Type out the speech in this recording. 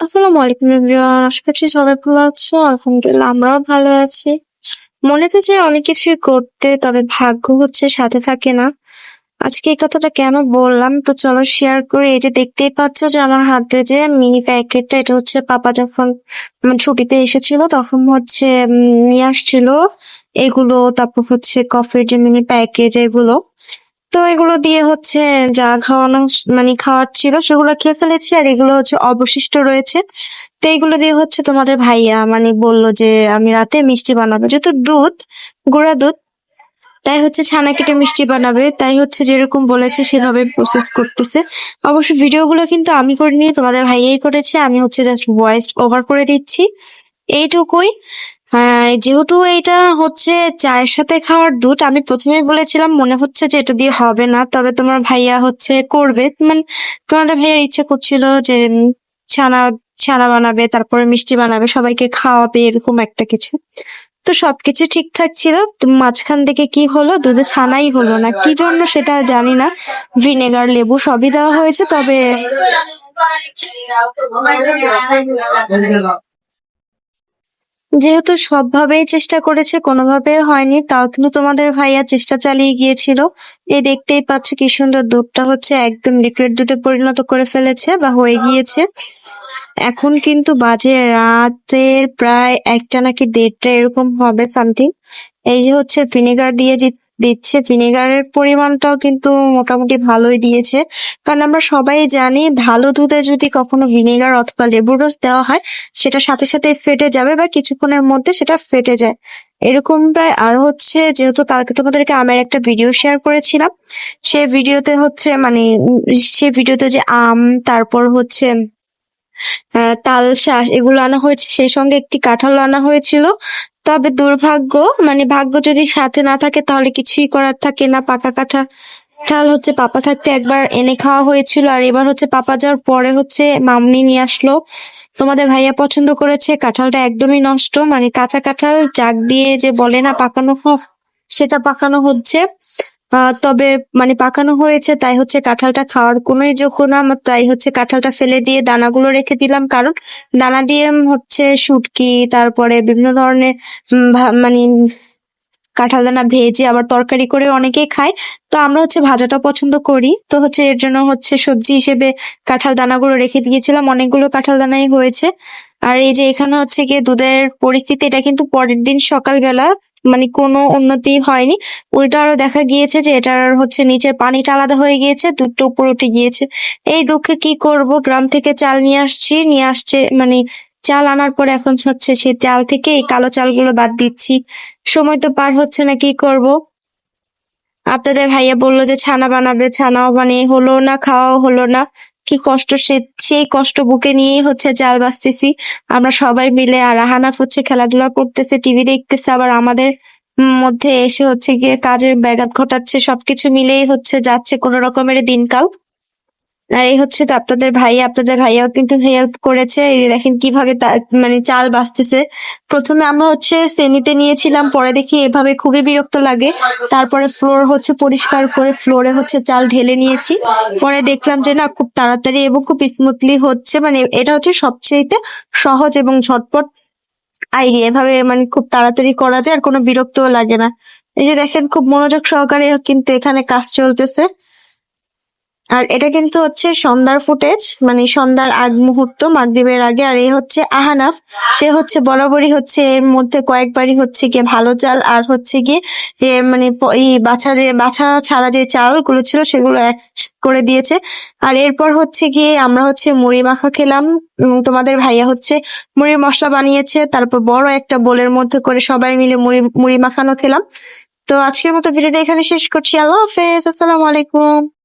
আসসালামু আলাইকুম এভরিওয়ান আশা করছি সবাই ভালো আছো। আলহামদুলিল্লাহ আমরাও ভালো আছি। মনে তো চাই অনেক কিছুই করতে, তবে ভাগ্য হচ্ছে সাথে থাকে না। আজকে এই কথাটা কেন বললাম? তো চলো শেয়ার করে। এই যে দেখতেই পাচ্ছ যে আমার হাতে যে মিনি প্যাকেটটা এটা হচ্ছে পাপা যখন ছুটিতে এসেছিল, তখন হচ্ছে নিয়ে আসছিল। এগুলো, তারপর হচ্ছে কফির যে মিনি প্যাকেট এগুলো। তো এগুলো দিয়ে হচ্ছে যা খাওয়ানো মানে খাওয়ার ছিল সেগুলো খেয়ে ফেলেছি, আর এগুলো হচ্ছে অবশিষ্ট রয়েছে। তো এগুলো দিয়ে হচ্ছে তোমাদের ভাইয়া মানে বলল যে আমি রাতে মিষ্টি বানাবো। যেহেতু দুধ, গুঁড়া দুধ, তাই হচ্ছে ছানা কেটে মিষ্টি বানাবে। তাই হচ্ছে যেরকম বলেছে সেভাবে প্রসেস করতেছে। অবশ্য ভিডিওগুলো কিন্তু আমি করিনি, তোমাদের ভাইয়াই করেছে। আমি হচ্ছে জাস্ট ভয়েস ওভার করে দিচ্ছি। এইটুকুই। হ্যাঁ যেহেতু এটা হচ্ছে চায়ের সাথে খাওয়ার দুধ, আমি প্রথমে বলেছিলাম মনে হচ্ছে যে এটা দিয়ে হবে না, তবে তোমার ভাইয়া হচ্ছে করবে। মানে তোমাদের ভাইয়ার ইচ্ছে করছিল যে ছানা ছানা বানাবে, তারপরে মিষ্টি বানাবে, সবাইকে খাওয়াবে, এরকম একটা কিছু। তো সবকিছু ঠিকঠাক ছিল। মাঝখান থেকে কি হলো? দুধে ছানাই হলো না। কি জন্য সেটা জানি না। ভিনেগার, লেবু সবই দেওয়া হয়েছে, তবে যেহেতু সবভাবেই চেষ্টা করেছে, কোনোভাবে হয়নি, তাও কিন্তু তোমাদের ভাইয়া চেষ্টা চালিয়ে গিয়েছিল। এই দেখতেই পাচ্ছ কি সুন্দর দুধটা হচ্ছে একদম লিকুইড দুধে পরিণত করে ফেলেছে বা হয়ে গিয়েছে। এখন কিন্তু বাজে রাতের প্রায় একটা নাকি দেড়টা এরকম হবে সামথিং এই যে হচ্ছে ভিনেগার দিয়ে দিচ্ছে। ভিনেগারের পরিমাণটাও কিন্তু মোটামুটি ভালোই দিয়েছে। কারণ আমরা সবাই জানি ভালো দুধে যদি কখনো ভিনেগার অথবা লেবুর রস দেওয়া হয়, সেটা সাথে সাথে ফেটে যাবে বা কিছুক্ষণের মধ্যে সেটা ফেটে যায়। এরকম প্রায় আর হচ্ছে, যেহেতু কালকে তোমাদেরকে আমের একটা ভিডিও শেয়ার করেছিলাম, সে ভিডিওতে হচ্ছে মানে সে ভিডিওতে যে আম, তারপর হচ্ছে তাল শাঁস এগুলো আনা হয়েছে, সেই সঙ্গে একটি কাঁঠাল আনা হয়েছিল। তবে দুর্ভাগ্য মানে ভাগ্য যদি সাথে না থাকে তাহলে কিছুই করার থাকে না। পাকা কাঁঠাল কাঁঠাল হচ্ছে পাপা থাকতে একবার এনে খাওয়া হয়েছিল আর এবার হচ্ছে পাপা যাওয়ার পরে হচ্ছে মামনি নিয়ে আসলো। তোমাদের ভাইয়া পছন্দ করেছে, কাঁঠালটা একদমই নষ্ট মানে কাঁচা কাঁঠাল জাগ দিয়ে যে বলে না পাকানো হোক সেটা পাকানো হচ্ছে। তবে মানে পাকানো হয়েছে, তাই হচ্ছে কাঁঠালটা খাওয়ার কোনোই যোগ্য না। তাই হচ্ছে কাঁঠালটা ফেলে দিয়ে দানাগুলো রেখে দিলাম। কারণ দানা দিয়ে হচ্ছে শুটকি, তারপরে বিভিন্ন ধরনের মানে কাঁঠাল দানা ভেজে আবার তরকারি করে অনেকেই খায়। তো আমরা হচ্ছে ভাজাটা পছন্দ করি। তো হচ্ছে এর জন্য হচ্ছে সবজি হিসেবে কাঁঠাল দানাগুলো রেখে দিয়েছিলাম। অনেকগুলো কাঁঠাল দানাই হয়েছে। আর এই যে এখানে হচ্ছে গিয়ে দুধের পরিস্থিতি, এটা কিন্তু পরের দিন সকালবেলা মানে কোনো উন্নতি হয়নি। উল্টো আরও দেখা গিয়েছে যে এটার হচ্ছে নিচের পানিটা আলাদা হয়ে গিয়েছে দুধটা উপরে উঠে গিয়েছে। এই দুঃখে কি করব? গ্রাম থেকে চাল নিয়ে আসছি, নিয়ে আসছে মানে চাল আনার পর এখন হচ্ছে সেই চাল থেকে এই কালো চালগুলো বাদ দিচ্ছি। সময় তো পার হচ্ছে না, কি করব? আপনাদের ভাইয়া বলল যে ছানা বানাবে, ছানাও বানিয়ে হলো না, খাওয়াও হলো না। কি কষ্ট সে, সেই কষ্ট বুকে নিয়েই হচ্ছে চাল বাঁচতেছি। আমরা সবাই মিলে আর আহানাফ হচ্ছে খেলাধুলা করতেছে, টিভি দেখতেছে, আবার আমাদের মধ্যে এসে হচ্ছে গিয়ে কাজের ব্যাঘাত ঘটাচ্ছে, সবকিছু মিলেই হচ্ছে যাচ্ছে কোনো রকমের দিনকাল। আর এই হচ্ছে তো আপনাদের ভাই, আপনাদের ভাইয়াও কিন্তু হেল্প করেছে। এই দেখেন কীভাবে মানে চাল বাঁচতেছে। প্রথমে আমরা হচ্ছে শ্রেণীতে নিয়েছিলাম, পরে দেখি এভাবে খুবই বিরক্ত লাগে। তারপরে ফ্লোর হচ্ছে পরিষ্কার করে ফ্লোরে হচ্ছে চাল ঢেলে নিয়েছি। পরে দেখলাম যে না, খুব তাড়াতাড়ি এবং খুব স্মুথলি হচ্ছে। মানে এটা হচ্ছে সবচেয়ে সহজ এবং ঝটপট আইডিয়া এভাবে মানে খুব তাড়াতাড়ি করা যায় আর কোনো বিরক্তও লাগে না। এই যে দেখেন, খুব মনোযোগ সহকারে কিন্তু এখানে কাজ চলতেছে। আর এটা কিন্তু হচ্ছে সন্ধ্যার ফুটেজ মানে সন্ধ্যার আগ মুহূর্ত, মাগরিবের আগে, আর এই হচ্ছে আহানাফ। সে হচ্ছে বরাবরই হচ্ছে এর মধ্যে কয়েকবারই হচ্ছে গিয়ে ভালো চাল, আর হচ্ছে গিয়ে মানে এই বাছা যে, বাছা ছাড়া যে চালগুলো ছিল সেগুলো এক করে দিয়েছে। আর এরপর হচ্ছে গিয়ে আমরা হচ্ছে মুড়ি মাখা খেলাম। তোমাদের ভাইয়া হচ্ছে মুড়ির মশলা বানিয়েছে, তারপর বড় একটা বোলের মধ্যে করে সবাই মিলে মুড়ি মুড়ি মাখানো খেলাম। তো আজকের মতো ভিডিওটা এখানে শেষ করছি। আল্লাহ হাফেজ। আসসালামু আলাইকুম।